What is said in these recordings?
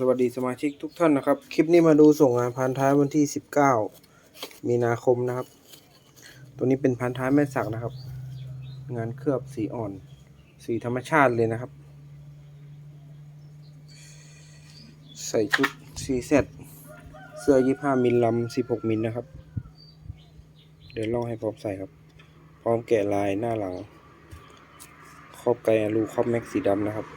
สวัสดีสมาชิกทุกท่านนะครับ คลิปนี้มาดูส่งงานพันท้ายวันที่ 19 มีนาคมนะครับ ตัวนี้เป็นพันท้ายแม่สักนะครับ งานเคลือบสีอ่อน สีธรรมชาติเลยนะครับ ใส่ชุดซีเซตเสื้อ 25 มิลลำ16 มิลนะครับ เดี๋ยวลองให้พร้อมใส่ครับ พร้อมแกะลายหน้าหลัง ครอบไกลอลูครอบแม็กสีดำนะครับ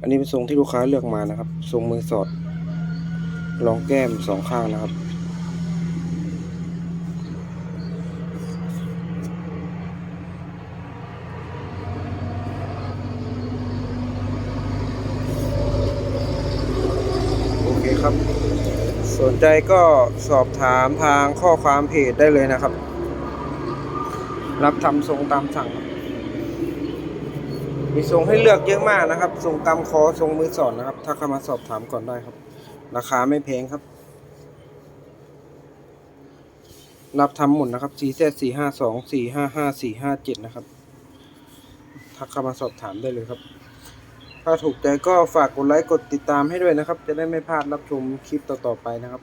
อันนี้เป็นทรงที่ลูกค้าเลือกมานะครับ ทรงมือสอดรองแก้มสองข้างนะครับ โอเคครับ สนใจก็สอบถามทางข้อความเพจได้เลยนะครับ รับทำทรงตามสั่ง มีทรงให้เลือกเยอะมากนะครับทรงกำคอทรงมือสอดนะครับ ถ้าเข้ามาสอบถามก่อนได้ครับ ราคาไม่แพงครับ รับทำหมดนะครับ4 z 4 5 2 4 5 5 4 5 7นะครับถ้าเข้ามาสอบถามได้เลยครับ ถ้าถูกใจก็ฝากกดไลค์กดติดตามให้ด้วยนะครับ จะได้ไม่พลาดรับชมคลิปต่อๆไปนะครับ